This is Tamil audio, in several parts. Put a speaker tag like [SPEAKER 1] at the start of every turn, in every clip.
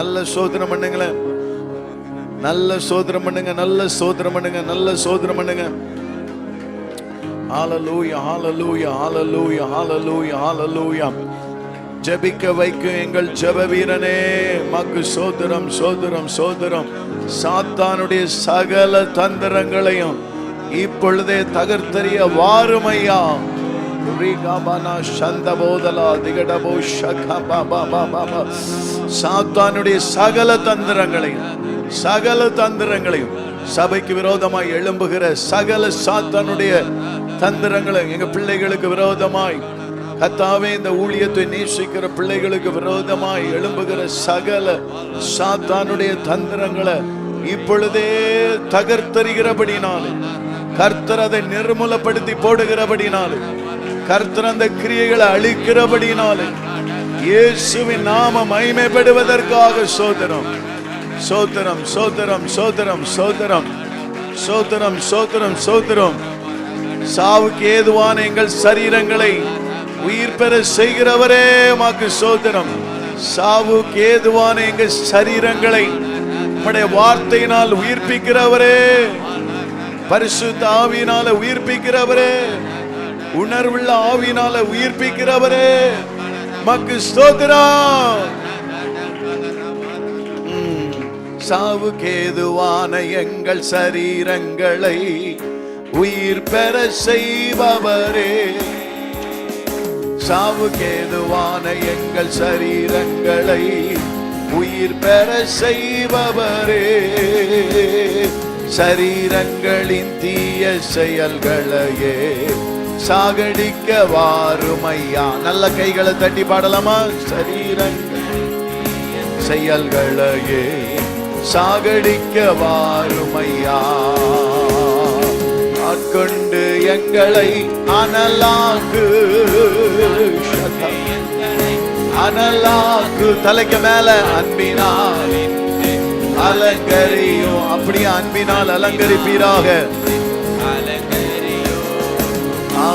[SPEAKER 1] நல்ல சோதனம் பண்ணுங்களேன் நல்ல சோதனம் பண்ணுங்க நல்ல சோதனம் பண்ணுங்க நல்ல சோதனம் பண்ணுங்க. ஹalleluya ஹalleluya ஹalleluya ஹalleluya ஹalleluya ஜெபிக்க வைக்கும் எங்கள் ஜெப வீரனே மக்கு சோதரம் சோதரம் சோதரம் சாத்தானுடைய சகல தந்திரங்களையும் இப்பொழுதே தகர்த்தறிய வாருமையா. திகடபோ சாத்தானுடைய சகல தந்திரங்களையும் சகல தந்திரங்களையும் சபைக்கு விரோதமாய் எழும்புகிற சகல சாத்தானுடைய தந்திரங்களை எங்க பிள்ளைகளுக்கு விரோதமாய் கத்தாவே இந்த ஊழியத்தை நேசிக்கிற பிள்ளைகளுக்கு விரோதமாய் எழும்புகிற சகல சாத்தானுடைய தந்திரங்களை இப்பொழுதே தகர்த்தறிகிறபடினாலும் கர்த்தர் அதை நிர்மூலப்படுத்தி போடுகிறபடினாலும் கர்த்தர் அந்த கிரியைகளை அழிக்கிறபடினாலே இயேசுவின் நாம மகிமைப்படுவதற்காக சோதரம் சோதரம் சோதரம் சோதரம் சோதரம் சோதரம் சோதரம் சோதரம் சாவுக்கு ஏதுவான எங்கள் சரீரங்களை உயிர் பெற செய்கிறவரே மாக்கு சோதரம் சாவுக்கு ஏதுவான எங்கள் சரீரங்களை உம்முடைய வார்த்தையினால் உயிர்ப்பிக்கிறவரே. பரிசு தாவியினால உயிர்ப்பிக்கிறவரே. உணர்வுள்ள ஆவியினால உயிர்ப்பிக்கிறவரே. மக்கு ஸ்தோத்திரம். சாவுக்கேதுவான எங்கள் சரீரங்களை உயிர் பெற செய்பவரே. சாவுக்கேதுவான எங்கள் சரீரங்களை உயிர் பெற செய்பவரே. சரீரங்களின் தீய செயல்களையே சாகடிக்க வாருமையா நல்ல கைகளை தட்டி பாடலாமா? சரீரங்கள் செயல்களையே சாகடிக்க வாருமையா ஆட்கொண்டு எங்களை அனலாக்கு அனலாக்கு. தலைக்கு மேல அன்பினால் அலங்கரியும். அப்படியே அன்பினால் அலங்கரிப்பீராக.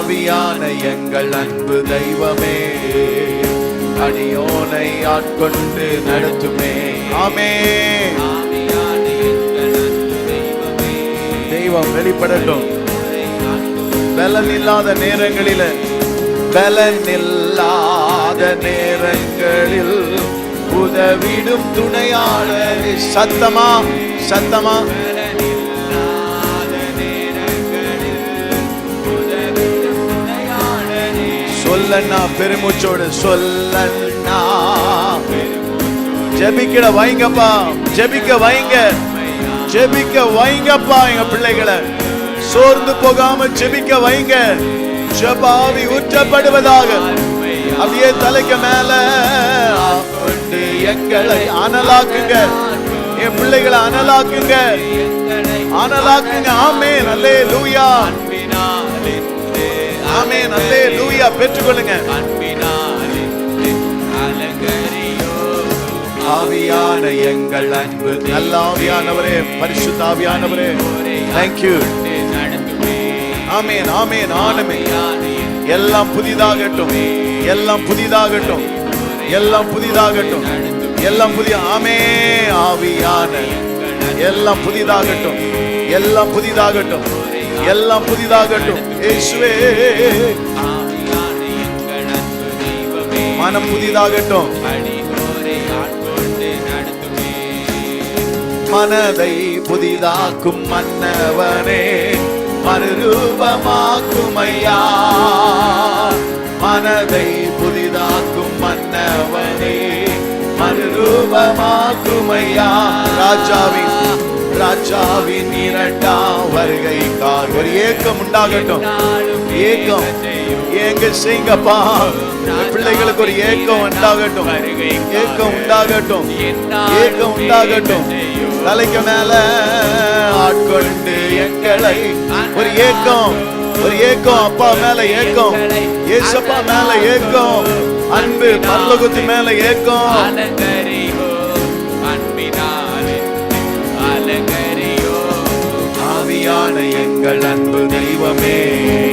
[SPEAKER 1] ஆவியான எங்கள் அன்பு தெய்வமே. அடியோனை ஆட்கொண்டு நடத்துமே. ஆமே தெய்வம். வெளிப்படட்டும். பலன் இல்லாத நேரங்களில. பலன் இல்லாத நேரங்களில் உதவிடும் துணையாளர். சத்தமா? சத்தமா? சொல்லண்ணா பெருமூச்சோடு சொல்லண்ணா. ஜெபிக்கிற வைங்கப்பா ஜெபிக்க வைங்க. ஜெபிக்க வைங்கப்பா எங்க பிள்ளைகளை. சோர்ந்து போகாம ஜெபிக்க வைங்க. ஜெபாவி ஊற்றப்படுவதாக. அப்படியே தலைக்கு மேல எங்களை அனலாக்குங்க. என் பிள்ளைகளை அனலாக்குங்க. அனலாக்குங்க. ஆமே நல்லே லூயா ஆமே நல்லே லூயா பெற்றுக்கொள்ளுங்க. ஆவியான எங்கள் அன்பு நல்ல ஆவியானவரே பரிசுத்த ஆவியானவரே. தேங்க்யூ ஆமேன் ஆமேன் ஆனமே எல்லாம் புதிதாகட்டும். எல்லாம் புதிதாகட்டும். எல்லாம் புதிதாகட்டும். எல்லாம் புதிய ஆமே ஆவியான. எல்லாம் புதிதாகட்டும். எல்லாம் புதிதாகட்டும். எல்லாம் புதிதாகட்டும். இயேசுவே மனம் புதிதாகட்டும் மனதை புதிதாக்கும் மன்னவனே மறுரூபமாக்கும் ஐயா மனதை புதிதாக்கும் மன்னவனே மறுரூபமாக்கும் ஐயா ராஜாவின் ராஜாவின் இரண்டாம் வருகைக்கார் ஒரு ஏக்கம் உண்டாகட்டும். ஏக்கம். ஏங்க செய்யுங்கப்பா பிள்ளைகளுக்கு ஒரு ஏக்கம் உண்டாகட்டும். ஏக்கம் உண்டாகட்டும். ஏக்கம் உண்டாகட்டும். தலைக்கு மேல ஆட்கொண்டு எங்களை ஒரு ஏக்கம். ஒரு ஏக்கம். அப்பா மேல ஏக்கம். ஏசப்பா மேல ஏக்கம். அன்பு பரலோகத்து மேல ஏக்கம். ஆவியான நகரியோ ஆவியான எங்கள் அன்பு தெய்வமே.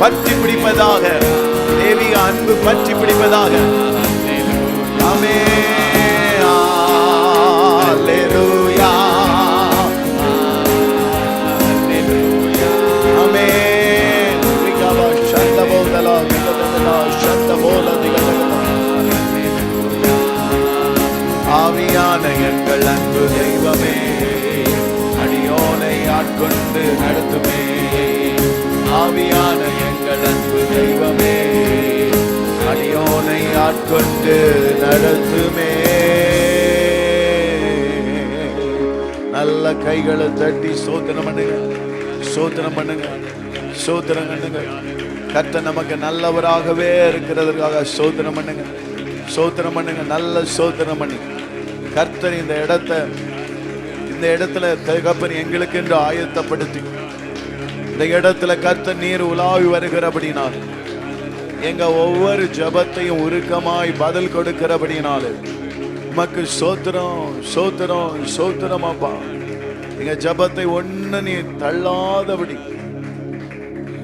[SPEAKER 1] பற்றி பிடிப்பதாக. தேவிய அன்பு பற்றி பிடிப்பதாக. ஆமே. ஆவியான எங்கள் அன்பு தெய்வமே. அடியோனை ஆட்கொண்டு நடத்துமே. ஆவியான தெய்வமே அடியோனை ஆட்கொண்டு நடத்துமே. நல்ல கைகளை தட்டி சோதனை பண்ணுங்க சோதனை பண்ணுங்க சோதனை பண்ணுங்க. கத்த நமக்கு நல்லவராகவே இருக்கிறதுக்காக சோதனை பண்ணுங்க சோதனை பண்ணுங்க நல்ல சோதனை பண்ணுங்க கர்த்தர் இந்த இடத்த இந்த இடத்துல தகப்பன் எங்களுக்கு என்று ஆயத்தப்படுத்தி. இந்த இடத்துல கத்த நீர் உலாவி வருகிறபடினால் எங்க ஒவ்வொரு ஜபத்தையும் உருக்கமாய் பதில் கொடுக்கிறபடினால உமக்கு சோத்திரம் சோத்திரம் சோத்திரம் அப்பா. எங்க ஜபத்தை ஒன்னு நீ தள்ளாதபடி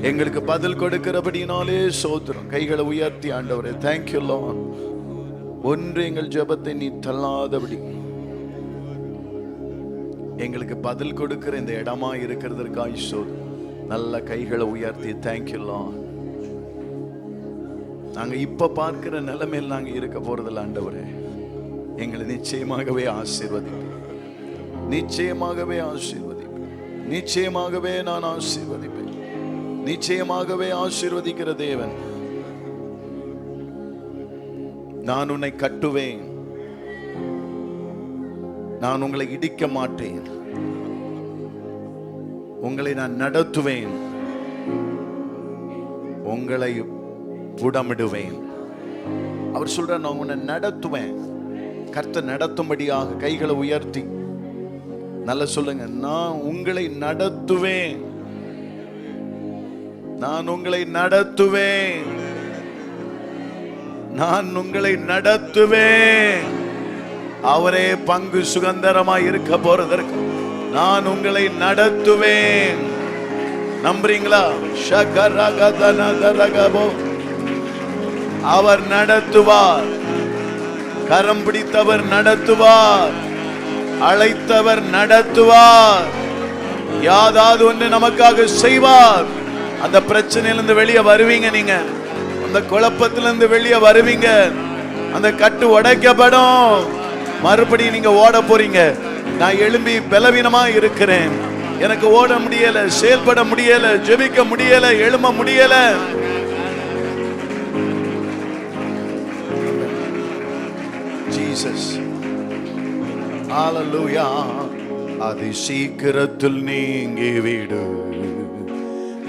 [SPEAKER 1] எங்களுக்கு பதில் கொடுக்கிறபடினாலே சோத்திரம். கைகளை உயர்த்தி ஆண்டவரே தேங்க்யூ லார்ட் ஒன்று எங்கள் ஜெபத்தை நீ தள்ளாதபடி எங்களுக்கு பதில் கொடுக்கிற இந்த இடமா இருக்கிறதற்காய் சோதனை நல்ல கைகளை உயர்த்தி தேங்க்யூலாம் லார்ட் நாங்க இப்ப பார்க்கிற நிலைமையில் நாங்க இருக்க போறதில்ல ஆண்டவரே. எங்களை நிச்சயமாகவே ஆசீர்வதிப்பேன் நிச்சயமாகவே ஆசீர்வதிப்பேன் நிச்சயமாகவே நான் ஆசீர்வதிப்பேன். நிச்சயமாகவே ஆசீர்வதிக்கிற தேவன். நான் உன்னை கட்டுவேன். நான் உங்களை இடிக்க மாட்டேன். உங்களை நான் நடத்துவேன். உங்களை புடமிடுவேன் அவர் சொல்ற நான் உன்னை நடத்துவேன். கர்த்த நடத்தும்படியாக கைகளை உயர்த்தி. நல்லா சொல்லுங்க நான் உங்களை நடத்துவேன். நான் உங்களை நடத்துவேன். நான் உங்களை நடத்துவேன். அவரே பங்கு சுகந்தரமாய் இருக்க போறதற்கு. நான் உங்களை நடத்துவேன். நம்புறீங்களா? அவர் நடத்துவார். கரம் பிடித்தவர் நடத்துவார். அழைத்தவர் நடத்துவார். யாதாவது ஒன்று நமக்காக செய்வார். அந்த பிரச்சனையிலிருந்து வெளியே வருவீங்க நீங்க. அந்த குழப்பத்திலிருந்து வெளியே வருவீங்க. அந்த கட்டு உடைக்கப்படும். மறுபடியும் நீங்க ஓட போறீங்க. நான் எழும்பி பலவீனமா இருக்கிறேன். எனக்கு ஓட முடியல செயல்பட முடியல ஜெபிக்க முடியல எழும்ப முடியல. ஜீசஸ் ஆலலூயா அது சீக்கிரத்தில் நீங்கி விடு.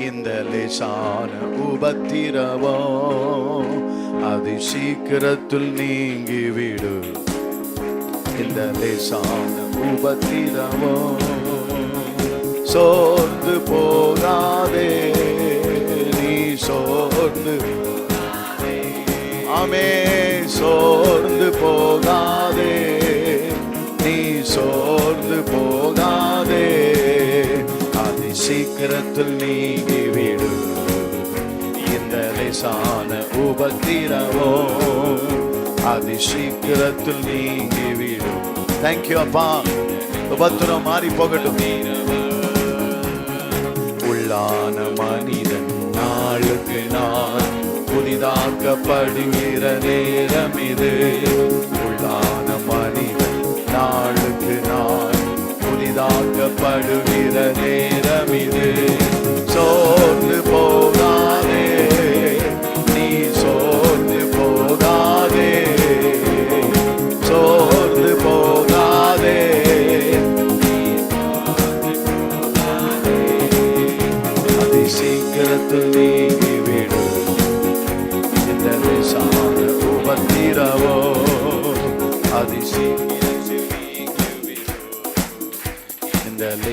[SPEAKER 1] இந்த லேசான உபத்திரவோ அது சீக்கிரத்தில் நீங்கி விடு. இந்த லேசான உபத்திரமோ சோர்ந்து போகாதே நீ சோர்ந்து. ஆமே சோர்ந்து போகாதே நீ சோர்ந்து போகாதே. அது சீக்கிரத்தில் நீங்கி விடு. இந்த லேசான உபத்திரவோ அது சீக்கிரத்தில் நீங்கி வீடும் தேங்க்யூ அப்பா. உபத்திரம் மாறி போகட்டும். உள்ளான மனிதன் நாளுக்கு நாள் புதிதாக்கப்படுகிற நேரம் இது உள்ளான மனிதன் நாளுக்கு நாள் புதிதாக்கப்படுகிற நேரம் இது சோர்ந்து போக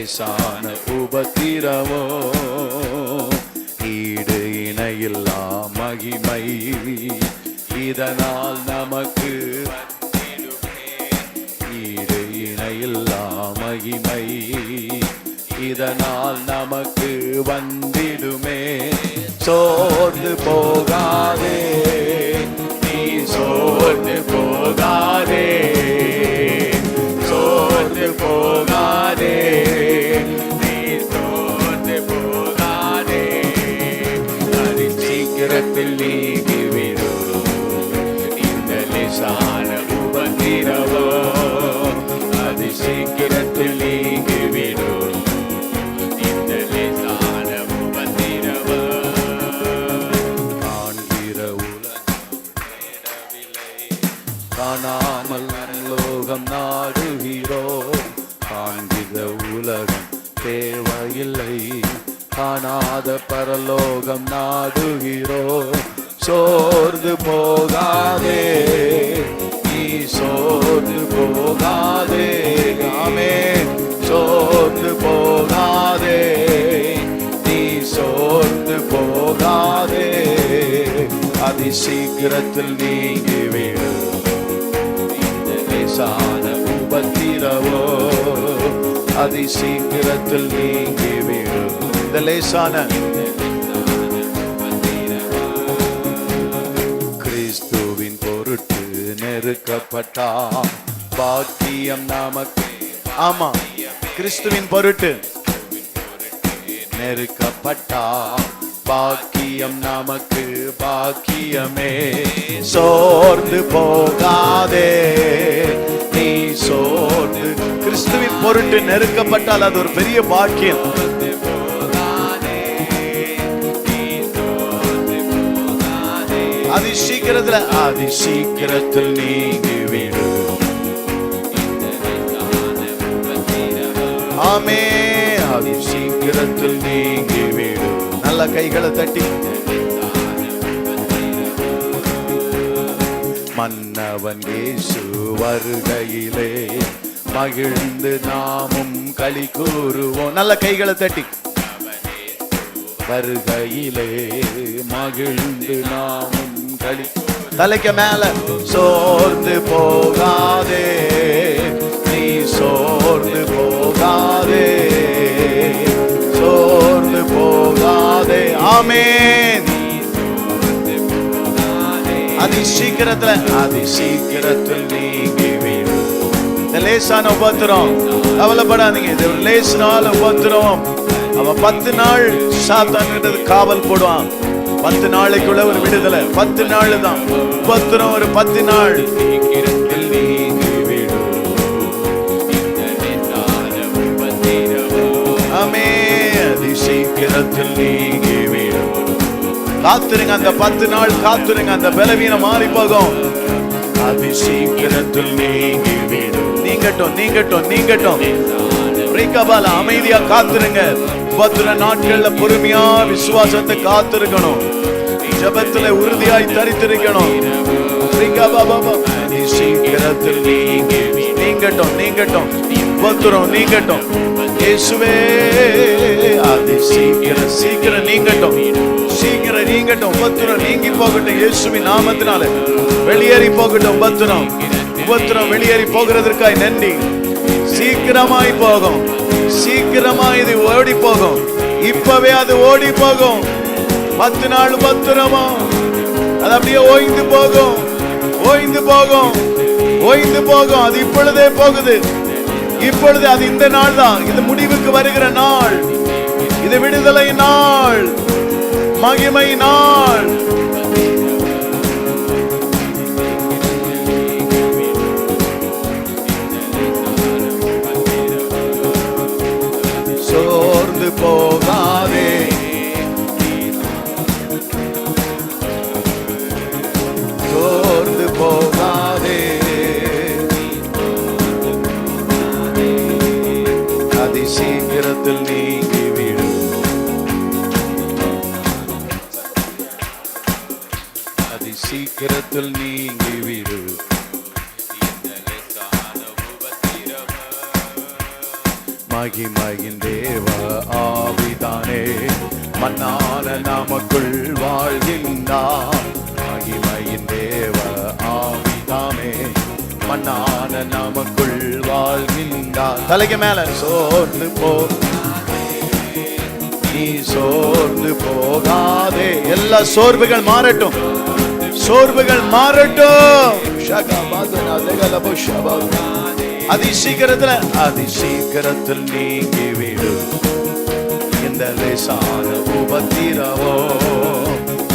[SPEAKER 1] லேசான உபத்திரவோ? ஈடு இணையில்லா மகிமை. இதனால் நமக்கு ஈடு இணையில்லா மகிமை. இதனால் நமக்கு வந்திடுமே. சோர்ந்து போகாதே. நீ சோர்ந்து போகாதே. சோர்ந்து போகாதே நீ சோர்ந்து போகாதே அது சீக்கிரத்தில் நீங்கிவிடும் இந்த லேசான உபத்திரவோ அது சீக்கிரத்தில் காணாமல் லோகம் நாடுகிறோம் காண்கிற உலகம் தேவையில்லை. காணாத பரலோகம் நாடுகிறோம் சோர்ந்து போகாதே. நீ சோர்ந்து போகாதே. ஆமே சோர்ந்து போகாதே. நீ சோர்ந்து போகாதே. அதி சீக்கிரத்தில் நீங்கிவிடும் லேசான உபத்திரவோ அதி சீக்கிரத்தில் நீங்கிவிடும் இந்த லேசான கிறிஸ்துவின் பொருட்டு நெருக்கப்பட்டா பாக்கியம் நமக்கு. ஆமா கிறிஸ்துவின் பொருட்டு நெருக்கப்பட்டா பாக்கியம் நமக்கு. பாக்கியமே. சோர்ந்து போகாதே. நீ சோர்ந்து. கிறிஸ்துவின் பொருட்டு நெருக்கப்பட்டால் அது ஒரு பெரிய பாக்கியம். அதி சீக்கிரத்துல அதி சீக்கிரத்தில் நீங்கி விடும் ஆமே அதி சீக்கிரத்தில் நீங்கி விடும் நல்ல கைகளை தட்டி. மன்னவன் இயேசு வருகையிலே மகிழ்ந்து நாமும் களி கூறுவோம். நல்ல கைகளை தட்டி. வருகையிலே மகிழ்ந்து நாமும் களி. தலைக்கு மேல சோர்ந்து போகாதே. நீ சோர்ந்து போகாதே. சோர்ந்து போகாதே. ஆமேன். சீக்கிரத்துல. அதி சீக்கிரத்தில் நீங்கி இந்த லேசான உபத்திரம். கவலைப்படாதீங்க. இது ஒரு லேசினால உபத்திரம். அவன் பத்து நாள் சாத்தான் காவல் போடுவான். பத்து நாளைக்குள்ள ஒரு விடுதலை. பத்து நாள் தான். உபத்திரம் ஒரு பத்து நாள். ஆமே அதி சீக்கிரத்தில் நீங்கி காத்துருங்க அந்த பத்து நாள் காத்துருங்க அந்த பலவீனம் மாறி போகும். அதி சீக்கிரத்தில் நீங்கி விடும் நீங்கட்டும் நீங்கட்டும் நீங்கட்டும். ரீகபால அமைதியா காத்துருங்க. பத்திர நாட்கள்ல பொறுமையா விசுவாசத்தை காத்திருக்கணும். ஜபத்துல உறுதியாய் தரித்திருக்கணும். சீக்கிரத்தில் நீங்கி நீங்கட்டும் நீங்கட்டும். பத்திரம் நீங்கட்டும். இயேசுவே அதி சீக்கிரம் சீக்கிரம் நீங்கட்டும். சீக்கிரம் நீங்கட்டும் உபத்திரம் நீங்கி போகட்டும் இயேசுவின் நாமத்தினால. வெளியேறி போகட்டும் உபத்திரம். உபத்திரம் வெளியேறி போகிறதற்காய் நன்றி. சீக்கிரமாய் போகும். சீக்கிரமா இது ஓடி போகும். இப்பவே அது ஓடி போகும். பத்து நாள் பத்திரமா அது அப்படியே ஓய்ந்து போகும். ஓய்ந்து போகும். ஓய்ந்து போகும். அது இப்பொழுதே போகுது. இப்பொழுது அது இந்த நாள் தான் இது முடிவுக்கு வருகிற நாள். இது விடுதலை நாள். மகிமை நாள். வாழ்கின்றார். மகிமையின் தேவ ஆவிதாமே மன்னான நமக்குள் வாழ்கின்றார். தலைக்கு மேல சோர்ந்து போ. நீ சோர்ந்து போகாதே. எல்லா சோர்வுகள் மாறட்டும். சோர்வுகள் மாறட்டும். ஷகபாதனா தெகலபு அதி சீக்கிரத்துல அதி சீக்கிரத்தில் நீங்கி விடு இந்த லேசான உபத்திரவோ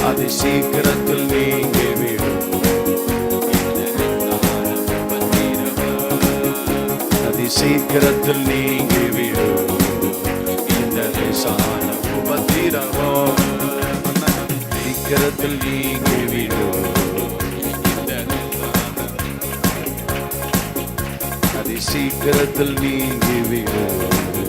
[SPEAKER 1] அது சீக்கிரத்தில் நீங்கி விடும். அது சீக்கிரத்தில் நீங்கி விடும். இந்த லேசான உபத்திரவோ சீக்கிரத்தில் நீங்கி விடும். சீக்கிரத்தில் நீங்கி விடும்.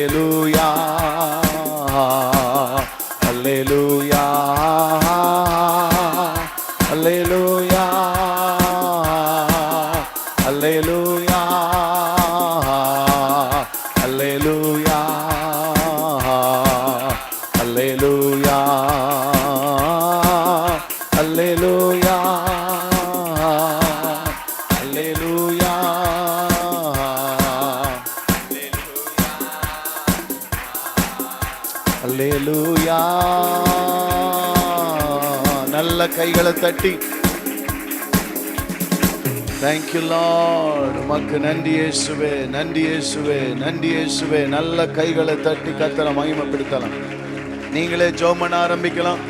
[SPEAKER 1] Hallelujah. தட்டி. தேங்க்யூ லார்ட் உமக்கு நன்றி இயேசுவே. நன்றி இயேசுவே. நன்றி இயேசுவே. நல்ல கைகளை தட்டி கத்தல மகிமைப்படுத்தலாம். நீங்களே ஜோம் பண்ண ஆரம்பிக்கலாம்.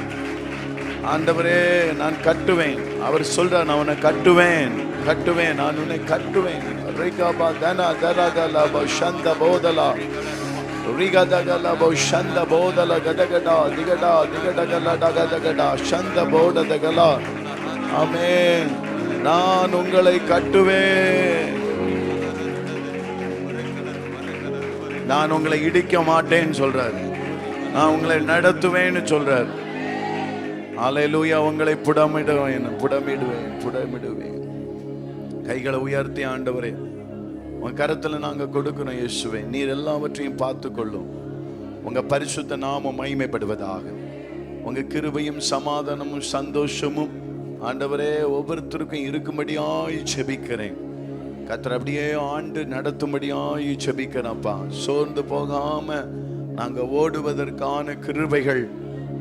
[SPEAKER 1] ஆண்டவரே நான் கட்டுவேன். அவர் சொல்றார் நான் உன்னை கட்டுவேன். கட்டுவேன். நான் உன்னை கட்டுவேன். ரிகாபா தனா தரகலா சந்த போதலா ரிகதகல சந்த போதல கடகடா திகடா திகடகல டகதகடா சந்த போடதகலா ஆமென். நான் உங்களை கட்டுவேன். நான் உங்களை இடிக்க மாட்டேன்னு சொல்றாரு. நான் உங்களை நடத்துவேன்னு சொல்றாரு. அலையிலூயா உங்களை புடமிடுவேன் புடமிடுவேன் புடமிடுவேன். கைகளை உயர்த்தி ஆண்டவரே. உன் கருத்தில் நாங்க கொடுக்கணும் இயேசுவே. நீர் எல்லாவற்றையும் பார்த்து கொள்ளும் உங்க பரிசுத்த நாமம் மகிமைப்படுவதாக. உங்க கிருபையும் சமாதானமும் சந்தோஷமும் ஆண்டவரே ஒவ்வொருத்தருக்கும் இருக்கும்படியாய் செபிக்கிறேன் கத்தர் அப்படியே ஆண்டு நடத்தும்படியாய் செபிக்கிறேன்ப்பா சோர்ந்து போகாம நாங்க ஓடுவதற்கான கிருபைகள்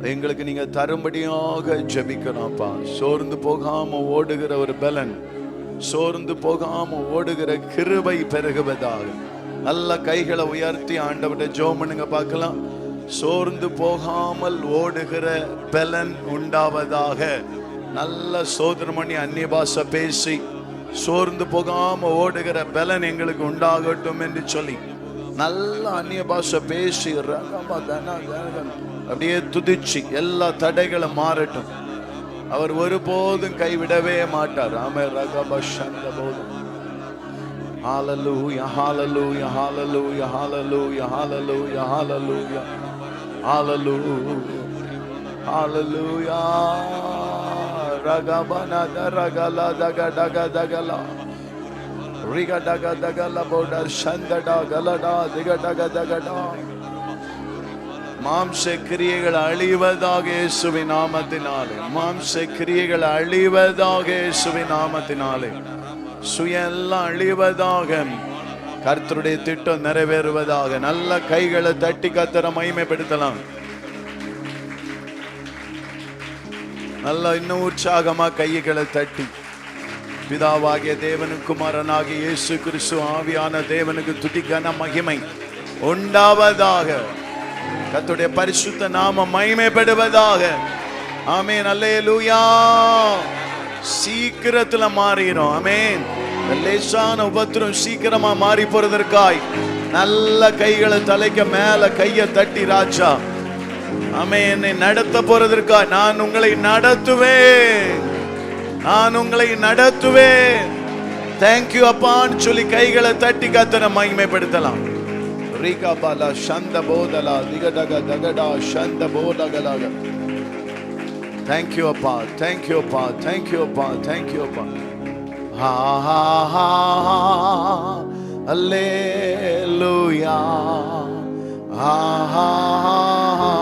[SPEAKER 1] எங்களுக்கு நீங்க தரும்படியாக ஜெபிக்கிறோம்ப்பா சோர்ந்து போகாம ஓடுகிற ஒரு பலன் சோர்ந்து போகாம ஓடுகிற கிருபை பெருகுவதாக. நல்ல கைகளை உயர்த்தி ஆண்டவரை ஜோம் பண்ணுங்க பார்க்கலாம். சோர்ந்து போகாமல் ஓடுகிற பலன் உண்டாவதாக. நல்ல சோதனமணி அந்நிய பாஷை பேசி சோர்ந்து போகாம ஓடுகிற பலன் எங்களுக்கு உண்டாகட்டும் என்று சொல்லி நல்ல அந்நிய பாஷை பேசி தன அப்படியே துதிச்சு எல்லா தடைகளும் மாறட்டும். அவர் ஒருபோதும் கைவிடவே மாட்டார் ஆமே ரகபஷந்த போதும் ஹாலலூயா ஹாலலூயா ஹாலலூயா ஹாலலூயா ஹாலலூயா ஹாலலூயா ஹாலலூயா ஹாலலூயா ரகபனத ரகல தக டக தகலா ரிக டக தகல போட சந்தடா கலடா திக டக தகடா மாம்ச கிரியைகள் அழிவதாக இயேசுவி நாமத்தினாலே. மாம்ச கிரியைகள் அழிவதாக இயேசுவி நாமத்தினாலே. சுய எல்லாம் அழிவதாக கர்த்தருடைய திட்டம் நிறைவேறுவதாக நல்ல கைகளை தட்டி கத்தர மகிமைப்படுத்தலாம். நல்லா இன்னும் உற்சாகமா கைகளை தட்டி. பிதாவாகிய தேவனுக்கு குமாரனாகிய இயேசு கிறிஸ்து ஆவியான தேவனுக்கு துதி மகிமை உண்டாவதாக. கத்துடைய பரிசுத்த நாம மகிமைப்படுவதாக. ஆமென். அல்லேலூயா. சீக்கிரத்துல மாறிடும் ஆமேன். லேசான உபத்திரம் சீக்கிரமா மாறி போறதற்காய் நல்ல கைகளை தலைக்க மேல கையை தட்டி ராஜா. ஆமே என்னை நடத்த போறதற்கா நான் உங்களை நடத்துவேன். நான் உங்களை நடத்துவேன். தேங்க்யூ அப்பான்னு சொல்லி கைகளை தட்டி கத்தனை மகிமைப்படுத்தலாம். Rigabala Shandabodala Digadaga Dagada Shandabodagalaga. Thank you, Appa. Thank you, Appa. Thank you, Appa. Thank you, Appa. Ha ha ha. Hallelujah. Ha ha ha.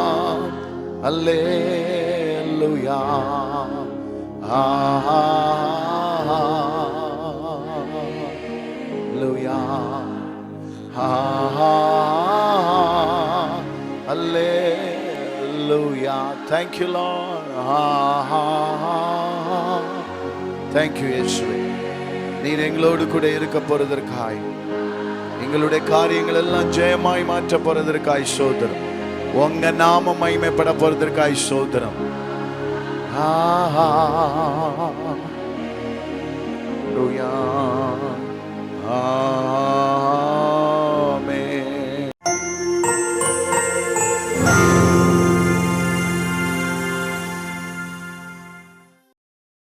[SPEAKER 1] Hallelujah. Ha ha ha. Hallelujah. Ha ha. Hallelujah thank you lord. ஹா ஹா thank you இயேசுவே நீர் எங்களோடு கூட இருக்க போறதற்காய். எங்களுடைய காரியங்கள் எல்லாம் ஜெயமாய் மாற்ற போறதற்காய் சோதரம் உங்க நாம மகிமைப்பட போறதற்காய் சோதரம் ஆஹா. Hallelujah.